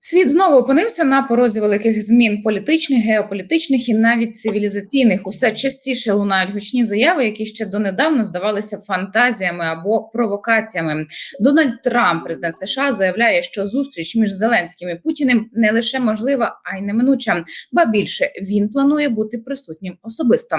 Світ знову опинився на порозі великих змін політичних, геополітичних і навіть цивілізаційних. Усе частіше лунають гучні заяви, які ще донедавна здавалися фантазіями або провокаціями. Дональд Трамп, президент США, заявляє, що зустріч між Зеленським і Путіним не лише можлива, а й неминуча. Ба більше він планує бути присутнім особисто.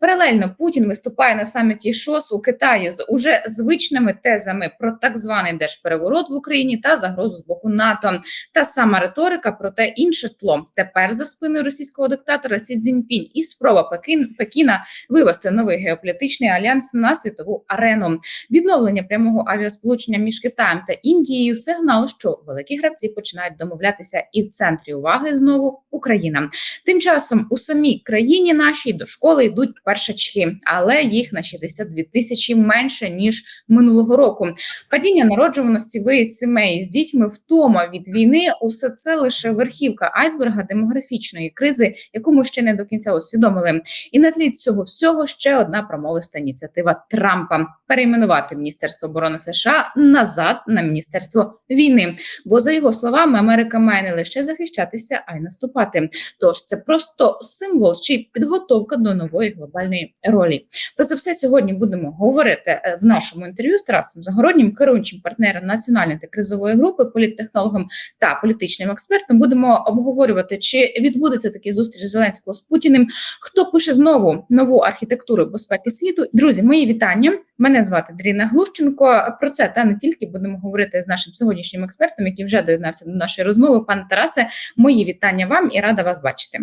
Паралельно Путін виступає на саміті ШОС у Китаї з уже звичними тезами про так званий держпереворот в Україні та загрозу з боку НАТО. Та сама риторика, проте інше тло. Тепер за спиною російського диктатора Сі Цзіньпінь і спроба Пекін Пекіна вивести новий геополітичний альянс на світову арену. Відновлення прямого авіасполучення між Китаєм та Індією сигнал, що великі гравці починають домовлятися, і в центрі уваги знову Україна. Тим часом у самій країні нашій до школи йдуть першачки, але їх на 62 тисячі менше ніж минулого року. Падіння народжуваності, виїзд сімей з дітьми, втома від війни усе це лише верхівка айсберга демографічної кризи, яку ми ще не до кінця усвідомили. І на тлі цього всього ще одна промовиста ініціатива Трампа перейменувати Міністерство оборони США назад на Міністерство війни. Бо за його словами, Америка має не лише захищатися, а й наступати. Тож це просто символ чи підготовка до нової глобальної ролі. Про це все сьогодні будемо говорити е, в нашому інтерв'ю з Тарасом Загороднім, керуючим партнером національної та кризової групи, політтехнологом та політичним експертом. Будемо обговорювати, чи відбудеться такий зустріч Зеленського з Путіним. Хто пише знову нову архітектуру безпеки світу? Друзі, мої вітання. Мене звати Дріна Глущенко. Про це та не тільки будемо говорити з нашим сьогоднішнім експертом, який вже доєднався до нашої розмови. Пане Тарасе, мої вітання вам і рада вас бачити.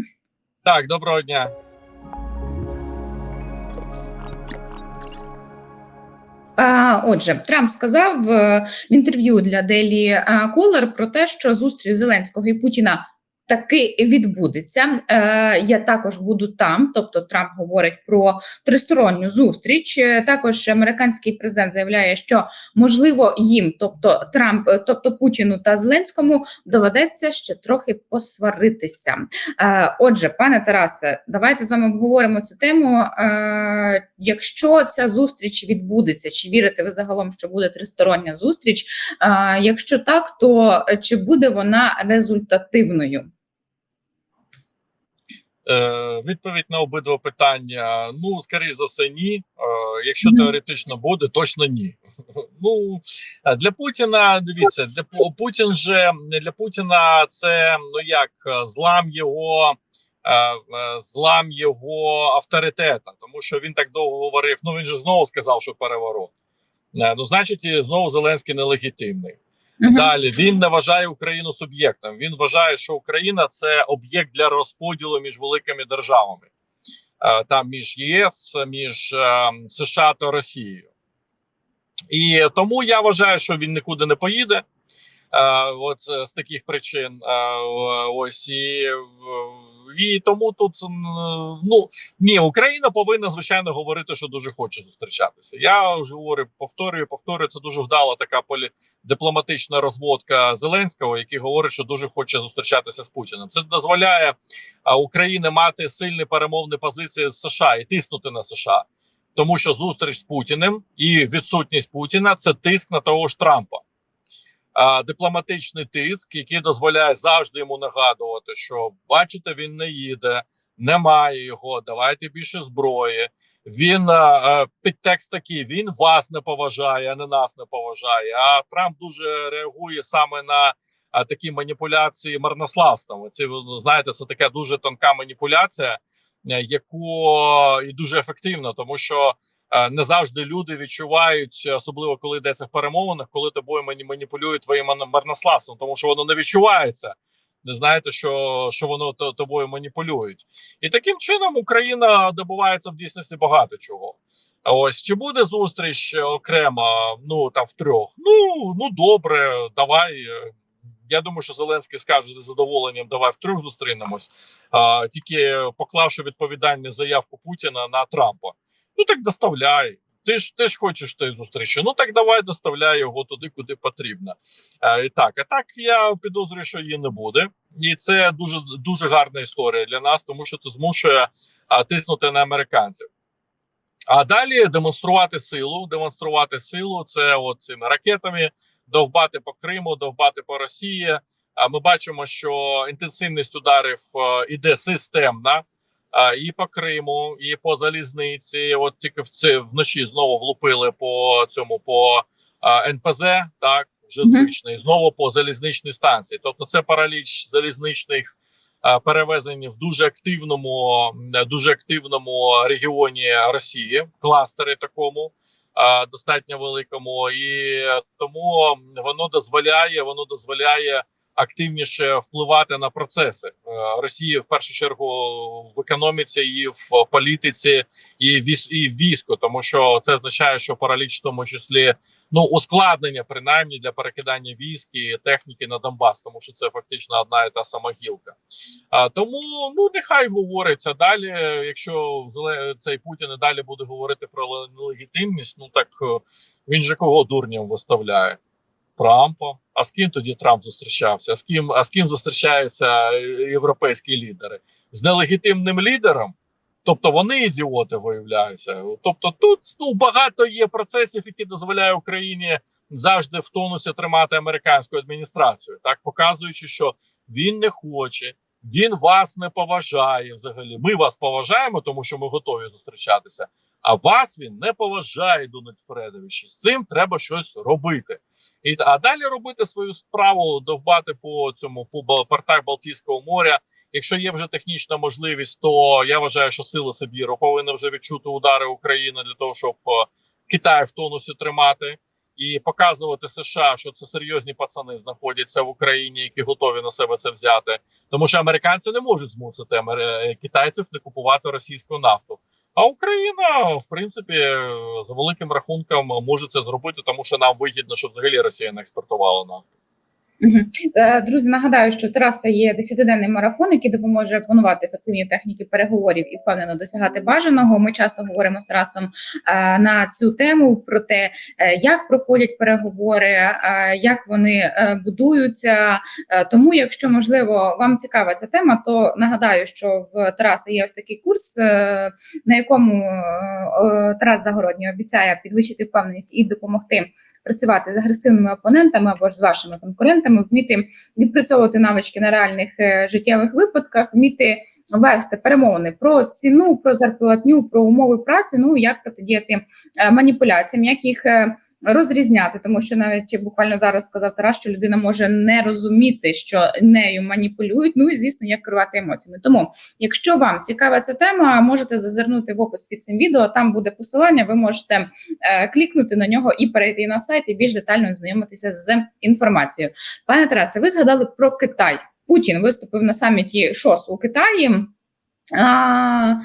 Так, доброго дня. Отже, Трамп сказав е, в інтерв'ю для Daily Caller про те, що зустріч Зеленського і Путіна таки відбудеться. Е, Я також буду там. Тобто, Трамп говорить про тристоронню зустріч. Е, Також американський президент заявляє, що можливо їм, тобто Трамп, е, тобто Путіну та Зеленському, доведеться ще трохи посваритися. Е, Отже, пане Тарасе, давайте з вами обговоримо цю тему. Е, Якщо ця зустріч відбудеться, чи вірите ви загалом, що буде тристороння зустріч? Е, Якщо так, то е, чи буде вона результативною? Е, відповідь на обидва питання: ну, скоріш за все, ні. Е, якщо теоретично буде, точно ні. Ну е, для Путіна дивіться, для Путін же для Путіна це ну як злам його. Злам його авторитета, тому що він так довго говорив. Ну він же знову сказав, що переворот. Ну, значить, знову Зеленський нелегітимний. Мгм. Далі він не вважає Україну суб'єктом. Він вважає, що Україна це об'єкт для розподілу між великими державами, Е, там між єС, між е, США та Росією. І тому я вважаю, що він нікуди не поїде. Е, От е, з таких причин, Е, ось і, і тому тут ну ні, Україна повинна звичайно говорити, що дуже хоче зустрічатися. Я вже говорю, повторюю, повторюю. Це дуже вдала така полі дипломатична розводка Зеленського, який говорить, що дуже хоче зустрічатися з Путіним. Це дозволяє Україні мати сильні перемовні позиції з США і тиснути на США, тому що зустріч з Путіним і відсутність Путіна це тиск на того ж Трампа. Дипломатичний тиск, який дозволяє завжди йому нагадувати, що бачите, він не їде, немає його. Давайте більше зброї. Він підтекст такий: він вас не поважає, а не нас не поважає. А Трамп дуже реагує саме на такі маніпуляції марнославством. Це знаєте, це така дуже тонка маніпуляція, е, яку і дуже ефективна, тому що не завжди люди відчувають, особливо коли йдеться в перемовинах, коли тобою мані- маніпулюють твоїм марнославством, тому що воно не відчувається. Не знаєте, що, що воно то- тобою маніпулюють, і таким чином Україна добувається в дійсності багато чого. Ось чи буде зустріч е, окремо, ну там в трьох? Ну ну добре, давай. е, Я думаю, що Зеленський скаже з задоволенням, давай в трьох зустрінемось, а, тільки поклавши відповідальну заявку Путіна на Трампа. Ну так доставляй. Ти ж ти ж хочеш тієї зустрічі. Ну так давай доставляй його туди, куди потрібно. А, і так, а так я підозрюю, що її не буде, і це дуже дуже гарна історія для нас, тому що це змушує а, тиснути на американців. А далі демонструвати силу. Демонструвати силу це от цими ракетами, довбати по Криму, довбати по Росії, А ми бачимо, що інтенсивність ударів е, іде системна. А, і по Криму, і по залізниці. От тільки в це вночі знову влупили по цьому по а, НПЗ, так вже звичний, знову по залізничній станції. Тобто, це параліч залізничних а, перевезень в дуже активному, дуже активному регіоні Росії, кластери такому. Достатньо великому, і тому воно дозволяє, воно дозволяє активніше впливати на процеси Е, Росії в першу чергу в економіці, і в політиці, і віс і війську, тому що це означає, що параліч в тому числі ну ускладнення, принаймні для перекидання військ і техніки на Донбас, тому що це фактично одна і та сама гілка. А тому ну нехай говориться далі. Якщо цей Путін і далі буде говорити про ле- нелегітимність, ну так е, він же кого дурням виставляє? Трампа. А з ким тоді Трамп зустрічався? А з ким, а з ким зустрічаються е, європейські лідери? З нелегітимним лідером? Тобто вони ідіоти виявляються. Тобто, тут ну багато є процесів, які дозволяють Україні завжди в тонусі тримати американську адміністрацію, так показуючи, що він не хоче, він вас не поважає. Взагалі, ми вас поважаємо, тому що ми готові зустрічатися. А вас він не поважає, Дональд Фредович. З цим треба щось робити. І а далі робити свою справу, довбати по цьому по портах Балтійського моря. Якщо є вже технічна можливість, то я вважаю, що сили Сибіру повинні вже відчути удари України для того, щоб е, Китай в тонусі тримати і показувати США, що це серйозні пацани знаходяться в Україні, які готові на себе це взяти. Тому що американці не можуть змусити амер- китайців не купувати російську нафту. А Україна, в принципі, за великим рахунком може це зробити, тому що нам вигідно, щоб взагалі Росія не експортувала нафту. Е, Друзі, нагадаю, що Тараса є десятиденний марафон, який допоможе опанувати ефективні техніки переговорів і впевнено досягати бажаного. Ми часто говоримо з Тарасом е, на цю тему про те, е, як проходять переговори, як вони будуються. Тому, якщо можливо вам цікава ця тема, то нагадаю, що в Тараса є ось такий курс, на якому Тарас Загородній обіцяє підвищити впевненість і допомогти працювати з агресивними опонентами або ж з вашими конкурентами, вміти відпрацьовувати навички на реальних е, життєвих випадках, вміти вести перемовини про ціну, про зарплатню, про умови праці. Ну як протидіяти е, маніпуляціям, як їх. Розрізняти, тому що навіть буквально зараз сказав Тарас, що людина може не розуміти, що нею маніпулюють. Ну і звісно, як керувати емоціями. Тому, якщо вам цікава ця тема, можете зазирнути в опис під цим відео. Там буде посилання. Ви можете е, клікнути на нього і перейти на сайт і більш детально знайомитися з інформацією. Пане Тарасе, ви згадали про Китай. Путін виступив на саміті ШОС у Китаї. А,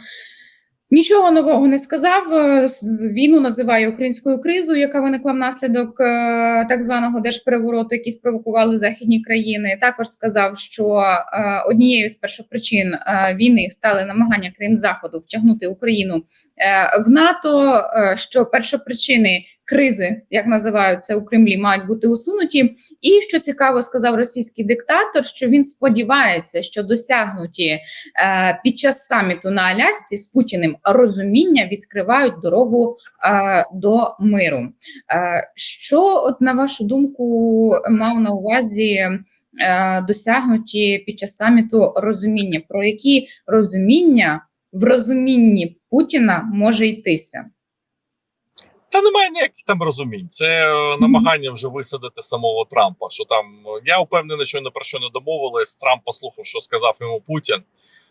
Нічого нового не сказав. Е, Війну називає українською кризою, яка виникла внаслідок е, так званого держперевороту, який спровокували західні країни. Також сказав, що е, однією з першопричин причин війни стали намагання країн заходу втягнути Україну в НАТО. Що першопричини кризи, як називають це у Кремлі, мають бути усунуті. І що цікаво, сказав російський диктатор, що він сподівається, що досягнуті е, під час саміту на Алясці з Путіним розуміння відкривають дорогу е, до миру. Е, що, от на вашу думку, мав на увазі е, досягнуті під час саміту розуміння? Про які розуміння в розумінні Путіна може йтися? Та немає ніяких там розумінь. Це е, намагання вже висадити самого Трампа. Що там е, я впевнений, що ні про що не домовились. Трамп послухав, що сказав йому Путін.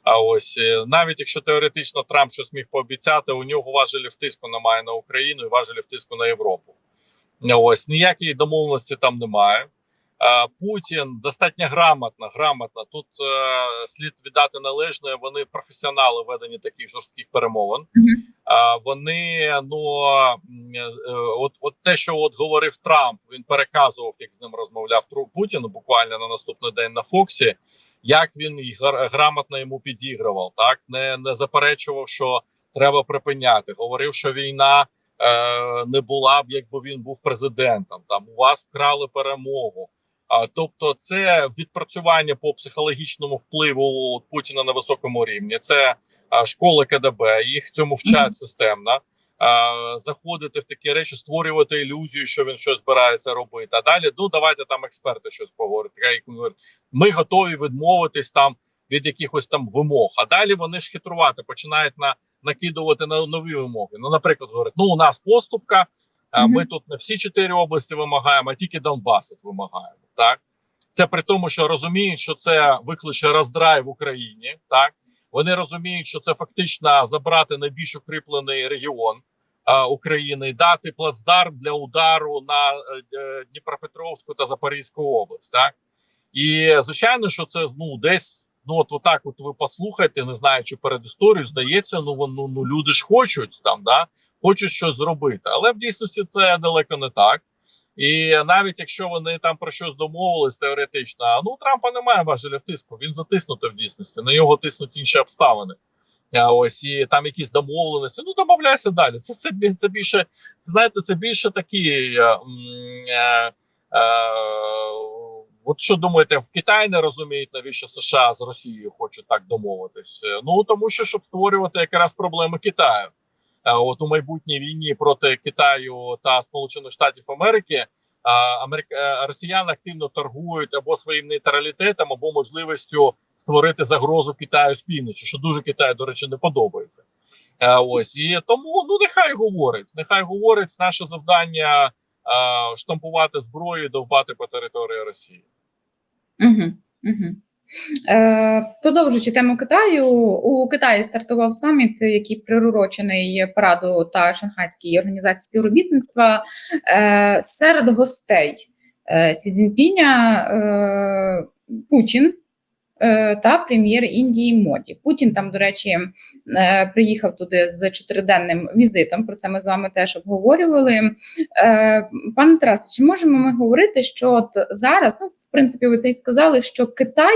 А ось е, навіть якщо теоретично Трамп щось міг пообіцяти, у нього важелів тиску немає на Україну і важелів тиску на Європу. Ось ніякої домовленості там немає. Е, Путін достатньо грамотно, грамотно. Тут е, слід віддати належне. Вони професіонали в веденні таких жорстких перемовин. А, вони ну е, от, от те, що от говорив Трамп, він переказував, як з ним розмовляв Тру Путін буквально на наступний день на Фоксі. Як він грамотно йому підігрував, так не, не заперечував, що треба припиняти. Говорив, що війна е, не була б, якби він був президентом. Там у вас вкрали перемогу. Тобто, це відпрацювання по психологічному впливу Путіна на високому рівні. Це школи КДБ, їх цьому вчать системно. заходити в такі речі, створювати ілюзію, що він щось збирається робити. А далі ну давайте там експерти щось поговорять. Ми готові відмовитись там від якихось там вимог. А далі вони ж хитрувати починають на накидувати на нові вимоги. Ну, наприклад, говорять, ну у нас поступка. Ми тут не всі чотири області вимагаємо, а тільки Донбас тут вимагаємо. Так це при тому, що розуміють, що це викличе роздрай в Україні. Так вони розуміють, що це фактично забрати найбільш укріплений регіон а, України дати плацдарм для удару на е, е, Дніпропетровську та Запорізьку область. Так і звичайно, що це ну десь. Ну, от отак, от ви послухайте, не знаючи перед історією, здається, ну вон- ну, ну люди ж хочуть там, да хочуть щось зробити, але в дійсності це далеко не так. І навіть якщо вони там про щось домовились теоретично, ну Трампа немає важеля тиску. Він затиснутий в дійсності. На нього тиснуть інші обставини. А ось і там якісь домовленості. Ну домовляйся далі. Це це, це більше, це знаєте, це більше такі. е, е, е, От що думаєте, в Китаї не розуміють, навіщо США з Росією хочуть так домовитись? Ну тому що щоб створювати якраз проблеми Китаю. Е, От у майбутній війні проти Китаю та Сполучених Штатів Америки а, Америка е, Росіяни активно торгують або своїм нейтралітетом, або можливістю створити загрозу Китаю з півночі, що дуже Китаю, до речі, не подобається. Е, Ось і тому ну нехай говорить. Нехай говорить наше завдання е, штампувати зброю, і довбати по території Росії. Угу, угу. Е, продовжуючи тему Китаю, у Китаї стартував саміт, який приурочений параду та Шанхайській організації співробітництва. Е, серед гостей е, Сі Цзіньпіня Путін. Е, Та прем'єр Індії Моді Путін там, до речі, е, приїхав туди з чотириденним візитом. Про це ми з вами теж обговорювали. Е, Пане Тарасе, чи можемо ми говорити, що от зараз, ну в принципі, ви це і сказали, що Китай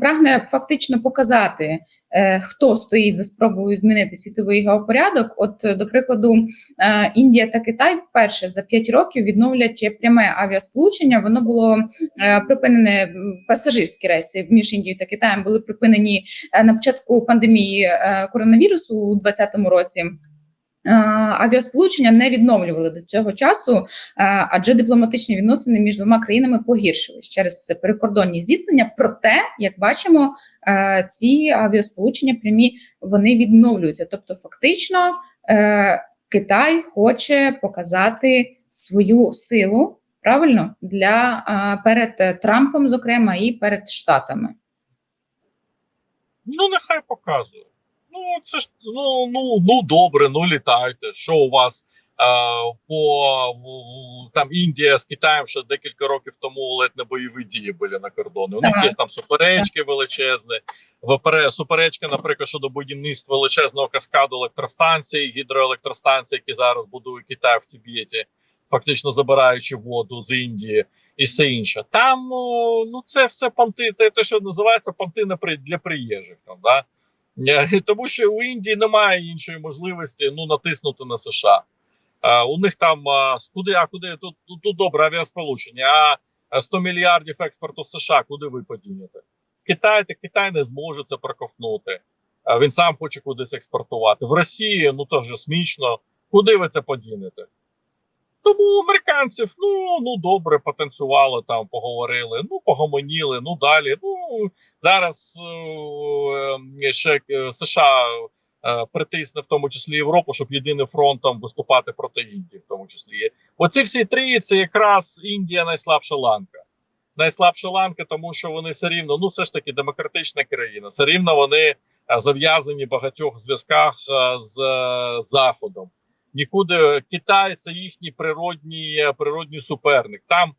прагне фактично показати, хто стоїть за спробою змінити світовий геопорядок. От, е, до прикладу, е, Індія та Китай вперше за 5 років відновлять пряме авіасполучення. Воно було е, припинене пасажирські рейси між Індією та Китаєм були припинені е, на початку пандемії е, коронавірусу у 2020 році. Е, Авіасполучення не відновлювали до цього часу, е, адже дипломатичні відносини між двома країнами погіршились через перекордонні зіткнення. Проте, як бачимо, е, ці авіасполучення прямі вони відновлюються. Тобто, фактично, Китай хоче показати свою силу правильно для перед Трампом, зокрема, і перед Штатами. Ну нехай показує. Ну це ж ну ну ну добре, ну літайте. Що у вас е, по там Індія з Китаєм ще декілька років тому ледь не бойові дії були на кордоні. У них є там суперечки величезні. ВПР суперечка, наприклад, щодо будівництва величезного каскаду електростанцій, гідроелектростанцій, які зараз будує Китай в Тібеті, фактично забираючи воду з Індії і все інше. Там ну це все понти, те, те, що називається понти для приїжджих. Там, да? Е, Тому що у Індії немає іншої можливості ну натиснути на США. А, у них там а, куди, а куди тут, тут, добре авіасполучення, а а 100 мільярдів експорту в США, куди ви подінете? Китай та Китай не зможе це проковтнути. Він сам хоче кудись експортувати. В Росії ну то вже смішно. Куди ви це подінете? Тому американців ну ну добре потанцювали там, поговорили, ну погомоніли. Ну далі. Ну зараз е, ще е, США е, притисне в тому числі Європу, щоб єдиним фронтом виступати проти Індії, в тому числі. Оці всі три це якраз Індія найслабша ланка. Найслабша ланка, тому що вони все рівно, ну все ж таки демократична країна, все рівно вони е, зав'язані в багатьох зв'язках е, з е, Заходом. Нікуди Китай це їхній природній е, природній суперник. Там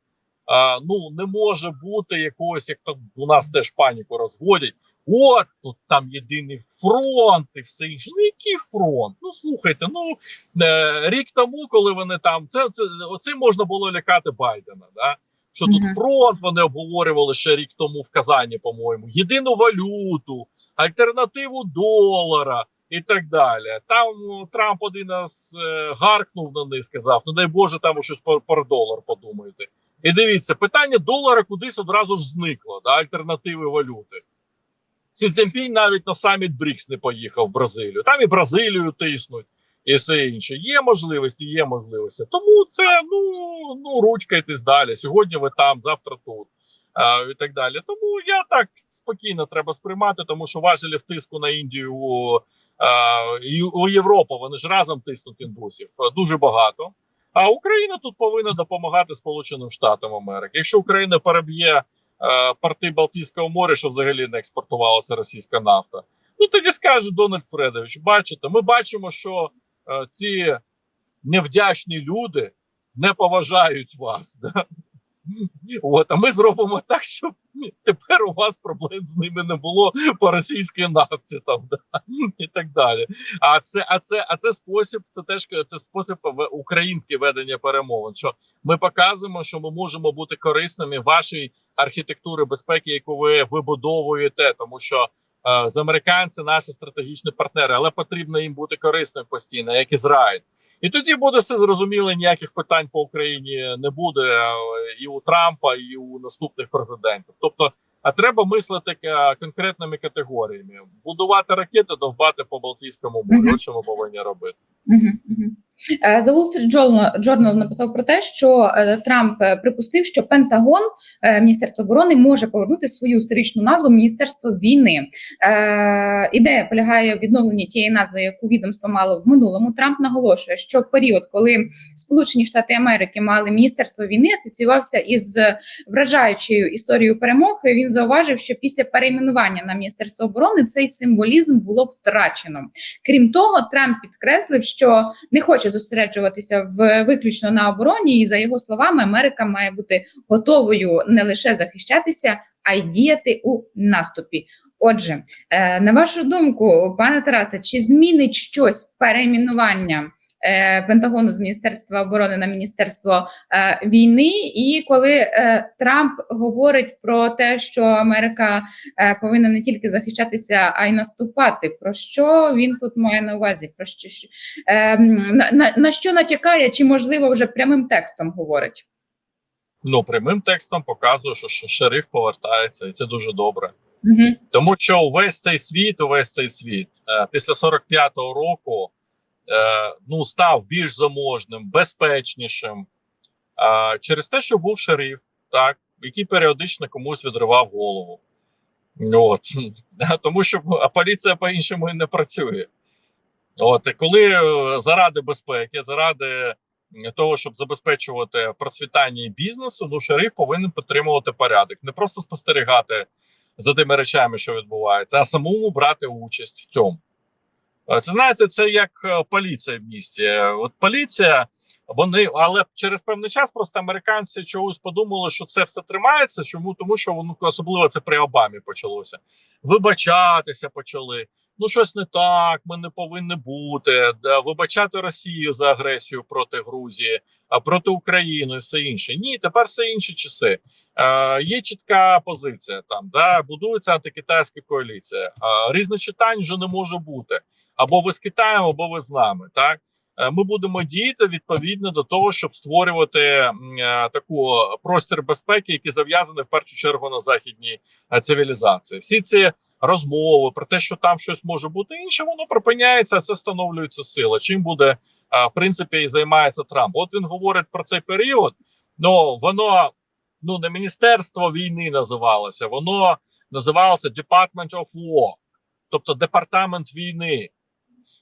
а, ну не може бути якогось, як то у нас теж паніку розводять. От тут там єдиний фронт і все інше. Ну який фронт? Ну слухайте, ну е, рік тому, коли вони там це, це оцим можна було лякати Байдена. Да? Що тут Мгм. фронт вони обговорювали ще рік тому в Казані, по-моєму, єдину валюту, альтернативу долара і так далі. Там ну, Трамп один раз е, гаркнув на них, сказав: ну дай Боже, там щось про, долар подумаєте. І дивіться, питання долара кудись одразу ж зникло, да, альтернативи валюти. Сі Цзіньпінь навіть на саміт БРІКС не поїхав в Бразилію. Там і Бразилію тиснуть, і все інше. Є можливості, є можливості. Тому це ну, ну ручкайтесь далі. Сьогодні ви там, завтра тут. А, і так далі. Тому я так спокійно треба сприймати, тому що важелів тиску на Індію у Європу вони ж разом тиснуть індусів дуже багато. А Україна тут повинна допомагати Сполученим Штатам Америки. Якщо Україна переб'є е, порти Балтійського моря, що взагалі не експортувалася російська нафта, ну тоді скаже Дональд Фредович: бачите, ми бачимо, що е, ці невдячні люди не поважають вас. Да? От, а ми зробимо так, щоб тепер у вас проблем з ними не було по російській нафті, там да? і так далі. А це, а це, а це спосіб, це теж це спосіб українське ведення перемовин. Що ми показуємо, що ми можемо бути корисними вашій архітектури безпеки, яку ви вибудовуєте, тому що. е, З американці наші стратегічні партнери, але потрібно їм бути корисним постійно, як Ізраїль. І тоді буде все зрозуміло, ніяких питань по Україні не буде е, і у Трампа, і у наступних президентів. Тобто, а треба мислити конкретними категоріями: будувати ракети, довбати по Балтійському морю. Що ми повинні робити. Е, The Wall Street Journal, написав про те, що е, Трамп е, припустив, що Пентагон, Міністерство оборони, може повернути свою історичну назву Міністерство війни. Ідея полягає в відновленні тієї назви, яку відомство мало в минулому. Трамп наголошує, що період, коли Сполучені Штати Америки мали міністерство війни, асоціювався із вражаючою історією перемог. І Він зауважив, що після перейменування на Міністерство оборони цей символізм було втрачено. Крім того, Трамп підкреслив, що не хоче зосереджуватися в виключно на обороні, і за його словами, Америка має бути готовою не лише захищатися, а й діяти у наступі. Отже, е, на вашу думку, пане Тарасе, чи змінить щось перейменування Пентагону з Міністерства оборони на Міністерство е, війни? І коли е, Трамп говорить про те, що Америка е, повинна не тільки захищатися, а й наступати, про що він тут має на увазі? Про що на, на, на що натякає, чи можливо вже прямим текстом говорить? Ну прямим текстом показує, що шериф повертається, і це дуже добре. Угу. Тому що увесь цей світ, увесь цей світ е, після 45-го року е, ну став більш заможним, безпечнішим е, через те, що був шериф, так який періодично комусь відривав голову. От тому, що поліція по-іншому і не працює. От і коли е, заради безпеки, заради того, щоб забезпечувати процвітання бізнесу, ну шериф повинен підтримувати порядок, не просто спостерігати за тими речами, що відбуваються, а самому брати участь в цьому. Е, Це знаєте, це як е, поліція в місті. Е, От поліція, вони, але через певний час просто американці чогось подумали, що це все тримається. Чому? Тому що воно особливо це при Обамі почалося. Вибачатися почали. Ну, щось не так, ми не повинні бути. Да, вибачати Росію за агресію проти Грузії, а проти України і все інше. Ні, тепер все інші часи. Е, є чітка позиція там, да, будується антикитайська коаліція. Е, різночитань вже не може бути. Або ви з Китаєм, або ви з нами. Так Е, ми будемо діяти відповідно до того, щоб створювати е, таку простір безпеки, який зав'язаний в першу чергу на західній е, цивілізації. Всі ці розмови про те, що там щось може бути інше, воно припиняється. Це встановлюється сила. Чим буде в принципі і займається Трамп? От він говорить про цей період. Ну воно ну не міністерство війни називалося, воно називалося Department of War, тобто департамент війни.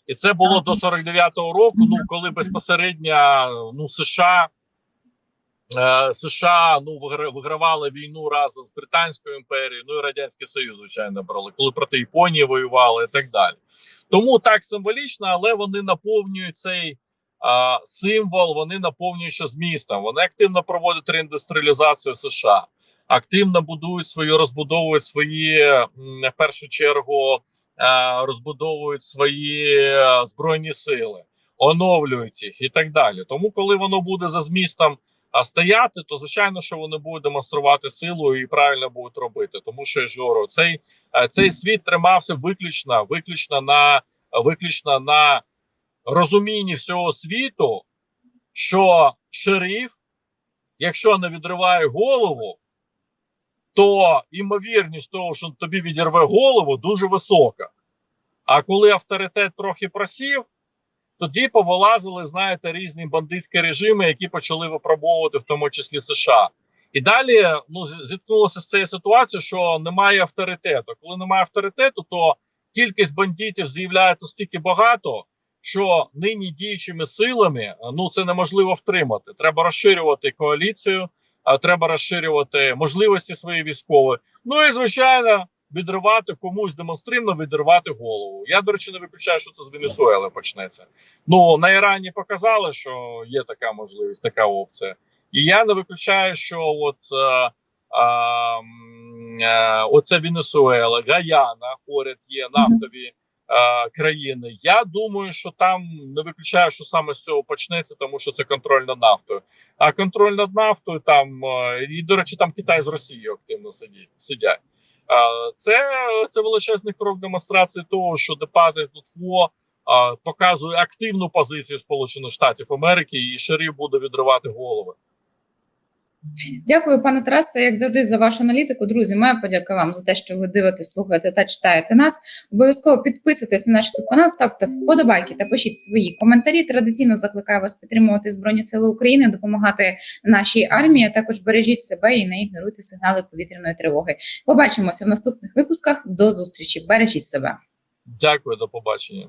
І це було до 49-го року. Ну коли безпосередньо ну США. е, США ну вигра- вигравали війну разом з Британською імперією, ну і Радянський Союз, звичайно, брали, коли проти Японії воювали і так далі. Тому так символічно, але вони наповнюють цей а, символ, вони наповнюють що змістом. Вони активно проводять реіндустріалізацію США, активно будують свою, розбудовують свої в першу чергу, розбудовують свої е, збройні сили, оновлюють їх і так далі. Тому, коли воно буде за змістом стояти, то звичайно, що вони будуть демонструвати силу і правильно будуть робити. Тому що я ж говорю, цей, е, цей світ тримався виключно, виключно на виключно на розумінні всього світу, що шериф, якщо не відриває голову, то імовірність того, що тобі відірве голову, дуже висока. А коли авторитет трохи просів, тоді повилазили, знаєте, різні бандитські режими, які почали випробовувати в тому числі США. І далі ну зіткнулося з цією ситуацією, що немає авторитету. Коли немає авторитету, то кількість бандитів з'являється стільки багато, що нині діючими силами ну це неможливо втримати. Треба розширювати коаліцію, треба розширювати можливості свої військові. Ну і звичайно, відривати комусь демонстративно відривати голову. Я до речі, не виключаю, що це з Венесуели почнеться. Ну на Ірані показали, що є така можливість, така опція. І я не виключаю, що от е, е, е, оце Венесуела, Гаяна, поряд є нафтові країни. Я думаю, що там не виключаю, що саме з цього почнеться, тому що це контроль над нафтою. А контроль над нафтою там е, і до речі, там Китай з Росією активно сидять. Е, Це, це величезний крок демонстрації того, що ФО е, показує активну позицію Сполучених Штатів Америки і шериф буде відривати голови. Дякую, пане Тарасе, як завжди, за вашу аналітику. Друзі, моя подяка вам за те, що ви дивитесь, слухаєте та читаєте нас. Обов'язково підписуйтесь на наш канал, ставте вподобайки та пишіть свої коментарі. Традиційно закликаю вас підтримувати Збройні Сили України, допомагати нашій армії. а Також бережіть себе і не ігноруйте сигнали повітряної тривоги. Побачимося в наступних випусках. До зустрічі. Бережіть себе. Дякую, до побачення.